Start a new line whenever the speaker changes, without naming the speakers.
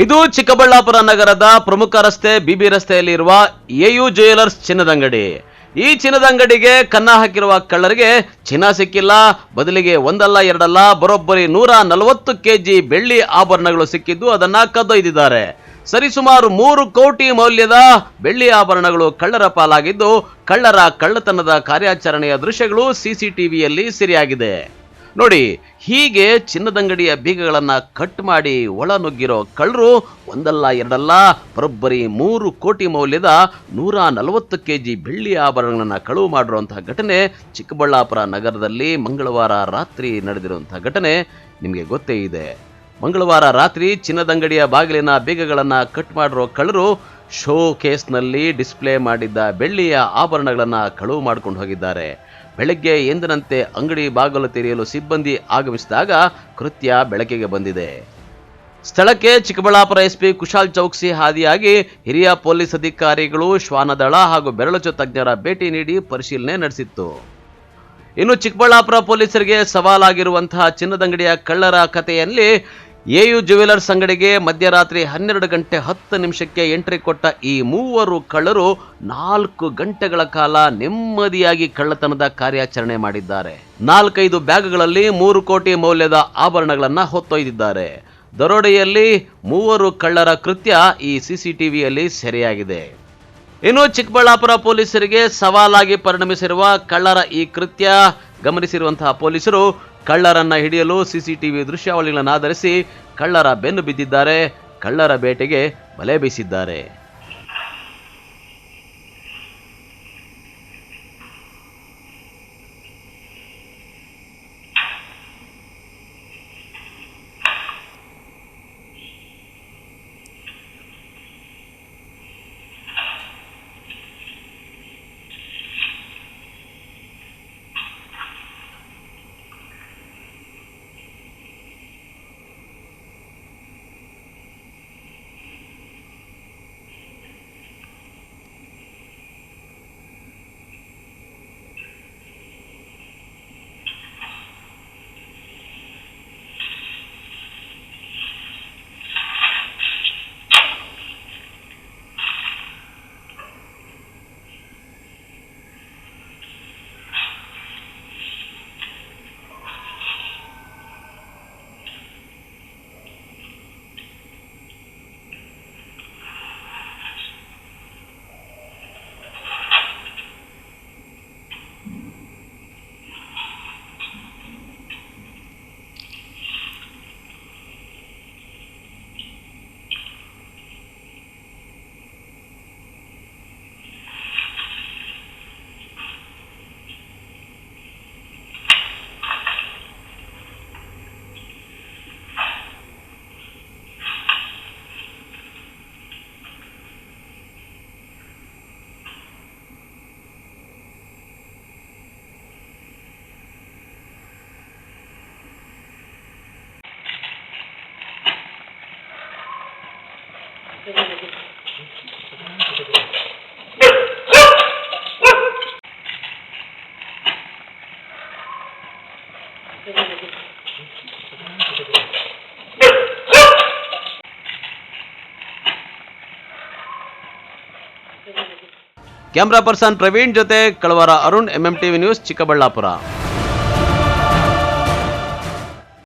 ಇದು ಚಿಕ್ಕಬಳ್ಳಾಪುರ ನಗರದ ಪ್ರಮುಖ ರಸ್ತೆ, ಬಿಬಿ ರಸ್ತೆಯಲ್ಲಿರುವ ಎಯು ಜ್ಯುವೆಲರ್ಸ್ ಚಿನ್ನದಂಗಡಿ. ಈ ಚಿನ್ನದಂಗಡಿಗೆ ಕನ್ನ ಹಾಕಿರುವ ಕಳ್ಳರಿಗೆ ಚಿನ್ನ ಸಿಕ್ಕಿಲ್ಲ, ಬದಲಿಗೆ ಒಂದಲ್ಲ, ಎರಡಲ್ಲ, ಬರೋಬ್ಬರಿ ನೂರ ನಲವತ್ತು ಕೆಜಿ ಬೆಳ್ಳಿ ಆಭರಣಗಳು ಸಿಕ್ಕಿದ್ದು ಅದನ್ನ ಕದ್ದೊಯ್ದಿದ್ದಾರೆ. ಸರಿಸುಮಾರು ಮೂರು ಕೋಟಿ ಮೌಲ್ಯದ ಬೆಳ್ಳಿ ಆಭರಣಗಳು ಕಳ್ಳರ ಪಾಲಾಗಿದ್ದು, ಕಳ್ಳರ ಕಳ್ಳತನದ ಕಾರ್ಯಾಚರಣೆಯ ದೃಶ್ಯಗಳು ಸಿಸಿಟಿವಿಯಲ್ಲಿ ಸೆರೆಯಾಗಿದೆ. ನೋಡಿ, ಹೀಗೆ ಚಿನ್ನದಂಗಡಿಯ ಬೀಗಗಳನ್ನು ಕಟ್ ಮಾಡಿ ಒಳ ನುಗ್ಗಿರೋ ಕಳ್ಳರು ಒಂದಲ್ಲ ಎರಡಲ್ಲ, ಬರೋಬ್ಬರಿ ಮೂರು ಕೋಟಿ ಮೌಲ್ಯದ ನೂರ ನಲವತ್ತು ಕೆ ಜಿ ಬೆಳ್ಳಿ ಆಭರಣಗಳನ್ನು ಕಳುವು ಮಾಡಿರುವಂತಹ ಘಟನೆ ಚಿಕ್ಕಬಳ್ಳಾಪುರ ನಗರದಲ್ಲಿ ಮಂಗಳವಾರ ರಾತ್ರಿ ನಡೆದಿರುವಂತಹ ಘಟನೆ ನಿಮಗೆ ಗೊತ್ತೇ ಇದೆ. ಮಂಗಳವಾರ ರಾತ್ರಿ ಚಿನ್ನದಂಗಡಿಯ ಬಾಗಿಲಿನ ಬೀಗಗಳನ್ನು ಕಟ್ ಮಾಡಿರೋ ಕಳ್ಳರು ಶೋ ಕೇಸ್ನಲ್ಲಿ ಡಿಸ್ಪ್ಲೇ ಮಾಡಿದ್ದ ಬೆಳ್ಳಿಯ ಆಭರಣಗಳನ್ನು ಕಳುವು ಮಾಡ್ಕೊಂಡು ಹೋಗಿದ್ದಾರೆ. ಬೆಳಗ್ಗೆ ಎಂದಿನಂತೆ ಅಂಗಡಿ ಬಾಗಿಲು ತೆರೆಯಲು ಸಿಬ್ಬಂದಿ ಆಗಮಿಸಿದಾಗ ಕೃತ್ಯ ಬೆಳಕಿಗೆ ಬಂದಿದೆ. ಸ್ಥಳಕ್ಕೆ ಚಿಕ್ಕಬಳ್ಳಾಪುರ ಎಸ್ಪಿ ಕುಶಾಲ್ ಚೌಕ್ಸಿ ಹಾದಿಯಾಗಿ ಹಿರಿಯ ಪೊಲೀಸ್ ಅಧಿಕಾರಿಗಳು ಶ್ವಾನದಳ ಹಾಗೂ ಬೆರಳಚು ತಜ್ಞರ ಭೇಟಿ ನೀಡಿ ಪರಿಶೀಲನೆ ನಡೆಸಿತ್ತು. ಇನ್ನು ಚಿಕ್ಕಬಳ್ಳಾಪುರ ಪೊಲೀಸರಿಗೆ ಸವಾಲಾಗಿರುವಂತಹ ಚಿನ್ನದಂಗಡಿಯ ಕಳ್ಳರ ಕಥೆಯಲ್ಲಿ ಎಯು ಜ್ಯುವೆಲರ್ಸ್ ಅಂಗಡಿಗೆ ಮಧ್ಯರಾತ್ರಿ ಹನ್ನೆರಡು ಗಂಟೆ ಹತ್ತು ನಿಮಿಷಕ್ಕೆ ಎಂಟ್ರಿ ಕೊಟ್ಟ ಈ ಮೂವರು ಕಳ್ಳರು ನಾಲ್ಕು ಗಂಟೆಗಳ ಕಾಲ ನೆಮ್ಮದಿಯಾಗಿ ಕಳ್ಳತನದ ಕಾರ್ಯಾಚರಣೆ ಮಾಡಿದ್ದಾರೆ. ನಾಲ್ಕೈದು ಬ್ಯಾಗ್ಗಳಲ್ಲಿ ಮೂರು ಕೋಟಿ ಮೌಲ್ಯದ ಆಭರಣಗಳನ್ನ ಹೊತ್ತೊಯ್ದಿದ್ದಾರೆ. ದರೋಡೆಯಲ್ಲಿ ಮೂವರು ಕಳ್ಳರ ಕೃತ್ಯ ಈ ಸಿಸಿಟಿವಿಯಲ್ಲಿ ಸೆರೆಯಾಗಿದೆ. ಇನ್ನು ಚಿಕ್ಕಬಳ್ಳಾಪುರ ಪೊಲೀಸರಿಗೆ ಸವಾಲಾಗಿ ಪರಿಣಮಿಸಿರುವ ಕಳ್ಳರ ಈ ಕೃತ್ಯ ಗಮನಿಸಿರುವಂತಹ ಪೊಲೀಸರು ಕಳ್ಳರನ್ನ ಹಿಡಿಯಲು ಸಿಸಿಟಿವಿ ದೃಶ್ಯಾವಳಿಗಳನ್ನು ಆಧರಿಸಿ ಕಳ್ಳರ ಬೆನ್ನು ಬಿದ್ದಿದ್ದಾರೆ. ಕಳ್ಳರ ಬೇಟೆಗೆ ಬಲೆ ಬೀಸಿದ್ದಾರೆ. ಕ್ಯಾಮ್ರಾ ಪರ್ಸನ್ ಪ್ರವೀಣ್ ಜೊತೆ ಕಳವರ Arun MM TV news Chikkaballapur